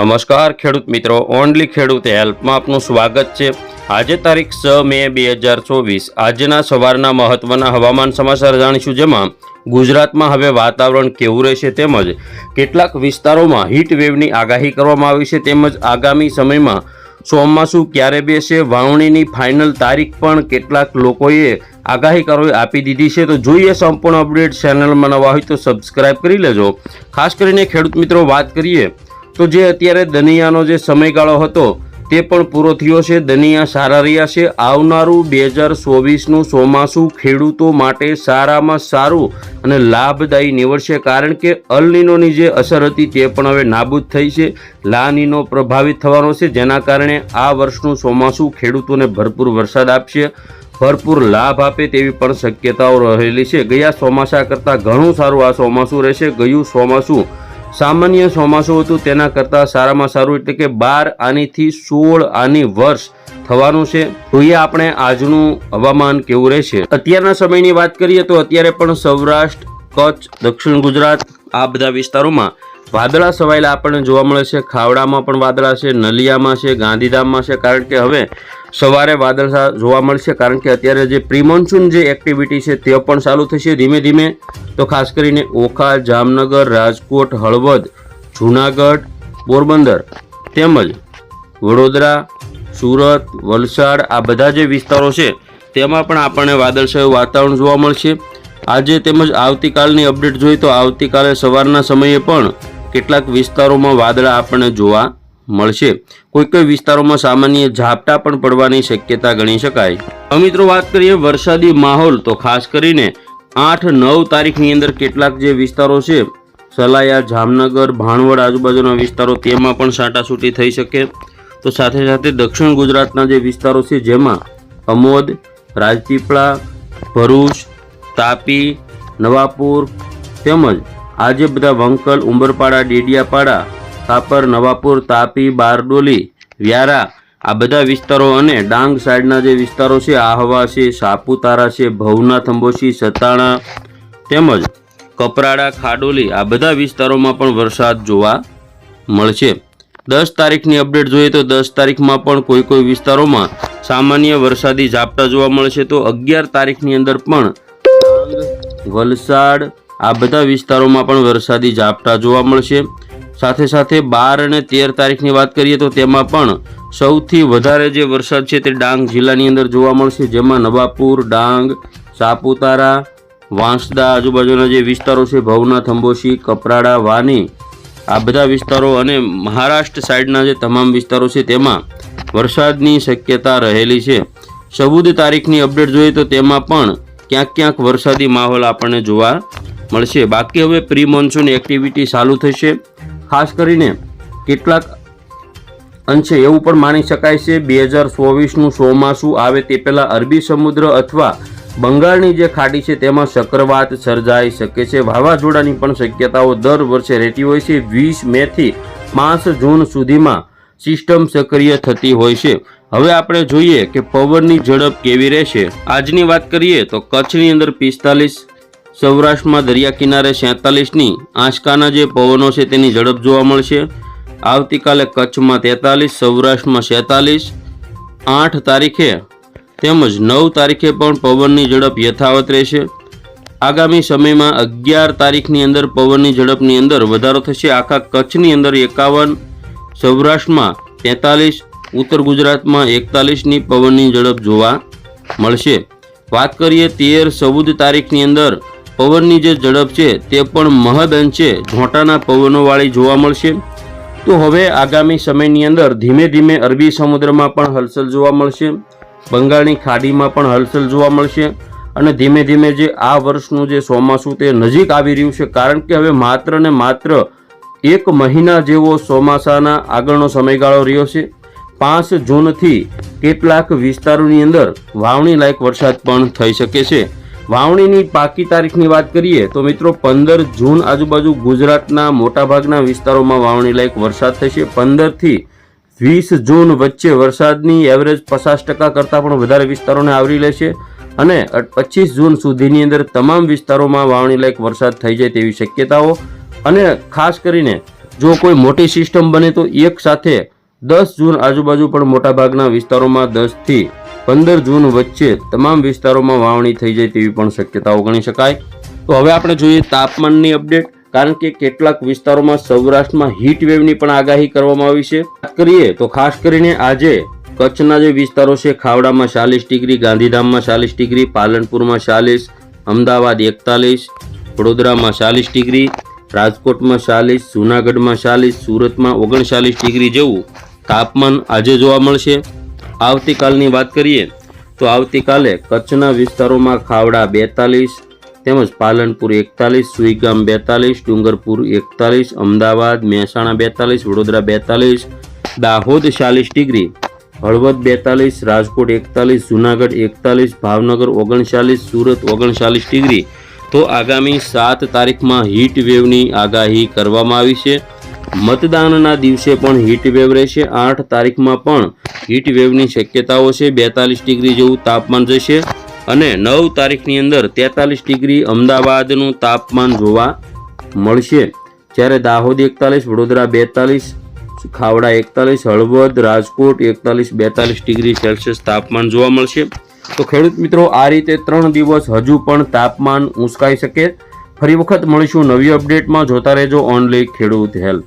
નમસ્કાર, ખેડૂત મિત્રો. ઓનલી ખેડૂત હેલ્પમાં આપનું સ્વાગત છે. આજે તારીખ છ મે બે હજાર ચોવીસ. આજના સવારના મહત્વના હવામાન સમાચાર જાણીશું જેમાં ગુજરાતમાં હવે વાતાવરણ કેવું રહેશે તેમજ કેટલાક વિસ્તારોમાં હીટ વેવની આગાહી કરવામાં આવી છે તેમજ આગામી સમયમાં ચોમાસું ક્યારે બેસે, વાવણીની ફાઇનલ તારીખ પણ કેટલાક લોકોએ આગાહી કરવી આપી દીધી છે. તો જોઈએ સંપૂર્ણ અપડેટ ચેનલમાં નવા હોય તો સબસ્ક્રાઇબ કરી લેજો. ખાસ કરીને ખેડૂત મિત્રો, વાત કરીએ તો જે અત્યારે દનિયાનો જે સમયગાળો હતો, તે પણ પૂરો થયો છે. દનિયા સારા રહ્યા છે. આવનારું બે હજાર ચોવીસનું ચોમાસું ખેડૂતો માટે સારામાં સારું અને લાભદાયી નીવડશે, કારણ કે અલનીનોની જે અસર હતી તે પણ હવે નાબૂદ થઈ છે. લાનીનો પ્રભાવિત થવાનો છે, જેના કારણે આ વર્ષનું ચોમાસું ખેડૂતોને ભરપૂર વરસાદ આપશે. ભરપૂર લાભ આપે તેવી પણ શક્યતાઓ રહેલી છે. ગયા ચોમાસા કરતાં ઘણું સારું આ ચોમાસું રહેશે. ગયું ચોમાસું સામાન્ય ચોમાસું હતું, તેના કરતાં સારામાં સારું એટલે કે બાર આનીથી સોળ આની વર્ષ થવાનું છે. જોઈએ આપણે આજનું હવામાન કેવું રહેશે? અત્યારના સમયની વાત કરીએ તો અત્યારે પણ સૌરાષ્ટ્ર, કચ્છ, દક્ષિણ ગુજરાત આ બધા વિસ્તારોમાં વાદળા સવાયેલા આપણને જોવા મળે છે. ખાવડામાં પણ વાદળા છે, નલિયામાં છે, ગાંધીધામમાં છે. કારણ કે હવે સવારે વાદળા જોવા મળશે, કારણ કે અત્યારે જે પ્રિમોન્સૂન જે એક્ટિવિટી છે, તે પણ ચાલુ થશે ધીમે ધીમે. તો ખાસ કરીને ઓખા, જામનગર, રાજકોટ, હળવદ, જૂનાગઢ, પોરબંદર તેમજ વડોદરા, સુરત, વલસાડ આ બધા જે વિસ્તારો છે, તેમાં પણ આપણને વાદળછાયું વાતાવરણ જોવા મળશે. આજે તેમજ આવતીકાલની અપડેટ જોઈએ તો આવતીકાલે સવારના સમયે પણ કેટલાક વિસ્તારોમાં વાદળા આપણને જોવા મળશે. કોઈ કોઈ વિસ્તારોમાં સામાન્ય ઝાપટા પણ પડવાની શક્યતા ગણી શકાય. મિત્રો વાત કરીએ વરસાદી માહોલ. તો ખાસ કરીને આઠ નવ તારીખની અંદર કેટલાક જે વિસ્તારો છે, સલાયા, જામનગર, ભાણવડ આજુબાજુના વિસ્તારો, તેમાં પણ છાંટાછૂટી થઈ શકે. તો સાથે સાથે દક્ષિણ ગુજરાતના જે વિસ્તારો છે, જેમાં અમોદ, રાજપીપળા, ભરૂચ, તાપી, નવાપુર તેમજ આજે બધા વંકલ, ઉંબરપાડા, ડેડિયાપાડા કાપર નવાપુર, તાપી, બારડોલી, વ્યારા આ બધા વિસ્તારો અને ડાંગ સાઈડના જે વિસ્તારો છે, આહવા છે, સાપુતારા છે, ભવનાથ થંબોશી સતાણા તેમજ કપરાડા, ખાડોલી આ બધા વિસ્તારોમાં પણ વરસાદ જોવા મળશે. દસ તારીખની અપડેટ જોઈએ તો દસ તારીખમાં પણ કોઈ કોઈ વિસ્તારોમાં સામાન્ય વરસાદી ઝાપટા જોવા મળશે. તો અગિયાર તારીખની અંદર પણ વલસાડ આ બધા વિસ્તારોમાં પણ વરસાદી ઝાપટા જોવા મળશે. સાથે સાથે બાર અને તેર તારીખની વાત કરીએ તો તેમાં પણ સૌથી વધારે જે વરસાદ છે તે ડાંગ જિલ્લાની અંદર જોવા મળશે, જેમાં નવાપુર, ડાંગ, સાપુતારા, વાંસદા આજુબાજુના જે વિસ્તારો છે, ભવના થંબોશી કપરાડા, વાની, આ બધા વિસ્તારો અને મહારાષ્ટ્ર સાઈડના જે તમામ વિસ્તારો છે તેમાં વરસાદની શક્યતા રહેલી છે. ચૌદ તારીખની અપડેટ જોઈએ તો તેમાં પણ ક્યાંક ક્યાંક વરસાદી માહોલ આપણને જોવા મળશે. બાકી હવે પ્રી મોન્સૂન એક્ટિવિટી ચાલુ થશે. ખાસ કરીને કેટલાક અંશે એવું પણ માની શકાય છે, બે હજાર ચોવીસનું ચોમાસું આવે તે પહેલાં અરબી સમુદ્ર અથવા બંગાળની જે ખાડી છે તેમાં ચક્રવાત સર્જાઈ શકે છે. વાવાઝોડાની પણ શક્યતાઓ દર વર્ષે રહેતી હોય છે. વીસ મેથી પાંચ જૂન સુધીમાં સિસ્ટમ સક્રિય થતી હોય છે. હવે આપણે જોઈએ કે પવનની ઝડપ કેવી રહેશે. આજની વાત કરીએ તો કચ્છની અંદર પિસ્તાલીસ સૌરાષ્ટ્રમાં દરિયા કિનારે સેતાલીસની આંચકાના જે પવનો છે તેની ઝડપ જોવા મળશે. આવતીકાલે કચ્છમાં તેતાલીસ, સૌરાષ્ટ્રમાં સેતાલીસ. આઠ તારીખે તેમજ નવ તારીખે પણ પવનની ઝડપ યથાવત રહેશે. આગામી સમયમાં અગિયાર તારીખની અંદર પવનની ઝડપની અંદર વધારો થશે. આખા કચ્છની અંદર એકાવન, સૌરાષ્ટ્રમાં તેતાલીસ, ઉત્તર ગુજરાતમાં એકતાલીસની પવનની ઝડપ જોવા મળશે. વાત કરીએ તેર, ચૌદ તારીખની અંદર પવનની જે ઝડપ છે તે પણ મહદ અંશે ઝોંટાના પવનોવાળી જોવા મળશે. તો હવે આગામી સમયની અંદર ધીમે ધીમે અરબી સમુદ્રમાં પણ હલચલ જોવા મળશે. બંગાળની ખાડીમાં પણ હલચલ જોવા મળશે. અને ધીમે ધીમે જે આ વર્ષનું જે ચોમાસું તે નજીક આવી રહ્યું છે. કારણ કે હવે માત્ર ને માત્ર એક મહિના જેવો ચોમાસાના આગળનો સમયગાળો રહ્યો છે. પાંચ જૂનથી કેટલાક વિસ્તારોની અંદર વાવણી લાયક વરસાદ પણ થઈ શકે છે. વાવણીની પાકી તારીખની વાત કરીએ તો મિત્રો પંદર જૂન આજુબાજુ ગુજરાતના મોટાભાગના વિસ્તારોમાં વાવણી લાયક વરસાદ થશે. પંદરથી વીસ જૂન વચ્ચે વરસાદની એવરેજ પચાસ ટકા કરતાં પણ વધારે વિસ્તારોને આવરી લેશે અને પચીસ જૂન સુધીની અંદર તમામ વિસ્તારોમાં વાવણી લાયક વરસાદ થઈ જાય તેવી શક્યતાઓ અને ખાસ કરીને જો કોઈ મોટી સિસ્ટમ બને તો એક સાથે દસ જૂન આજુબાજુ પણ મોટાભાગના વિસ્તારોમાં દસથી પંદર જૂન વચ્ચે તમામ વિસ્તારોમાં વાવણી થઈ જાય તેવી પણ શક્યતાઓ ગણી શકાય. તો હવે આપણે જોઈએ તાપમાનની અપડેટ, કારણ કે કેટલાક વિસ્તારોમાં સૌરાષ્ટ્રમાં હીટ વેવની પણ આગાહી કરવામાં આવી છે. વાત કરીએ તો ખાસ કરીને આજે કચ્છના જે વિસ્તારો છે, ખાવડામાં ચાલીસ ડિગ્રી, ગાંધીધામમાં ચાલીસ ડિગ્રી, પાલનપુરમાં ચાલીસ, અમદાવાદ એકતાલીસ, વડોદરામાં ચાલીસ ડિગ્રી, રાજકોટમાં ચાલીસ, જૂનાગઢમાં ચાલીસ, સુરતમાં ઓગણચાલીસ ડિગ્રી જેવું તાપમાન આજે જોવા મળશે. આવતીકાલની વાત કરીએ, તો આવતીકાલે કચ્છના વિસ્તારોમાં ખાવડા બેતાલીસ, તેમજ પાલનપુર એકતાલીસ, સુઈગામ બેતાલીસ, ડુંગરપુર એકતાલીસ, અમદાવાદ, મહેસાણા બેતાલીસ, વડોદરા બેતાલીસ, દાહોદ ચાલીસ ડિગ્રી, હળવદ બેતાલીસ, રાજકોટ એકતાલીસ, જુનાગઢ એકતાલીસ, ભાવનગર ઓગણચાલીસ, સુરત ઓગણચાલીસ ડિગ્રી. તો આગામી સાત તારીખમાં હીટ વેવની આગાહી કરવામાં આવી છે. મતદાનના દિવસે પણ હીટવેવ રહેશે. આઠ તારીખમાં પણ હીટવેવની શક્યતાઓ છે. બેતાલીસ ડિગ્રી જેવું તાપમાન જશે અને નવ તારીખની અંદર તેતાલીસ ડિગ્રી અમદાવાદનું તાપમાન જોવા મળશે. જ્યારે દાહોદ એકતાલીસ, વડોદરા બેતાલીસ, ખાવડા એકતાલીસ, હળવદ, રાજકોટ એકતાલીસ, બેતાલીસ ડિગ્રી સેલ્સિયસ તાપમાન જોવા મળશે. તો ખેડૂત મિત્રો, આ રીતે ત્રણ દિવસ હજુ પણ તાપમાન ઉંચકાઈ શકે. ફરી વખત મળીશું નવી અપડેટમાં. જોતા રહેજો ઓનલી ખેડૂત હેલ્પ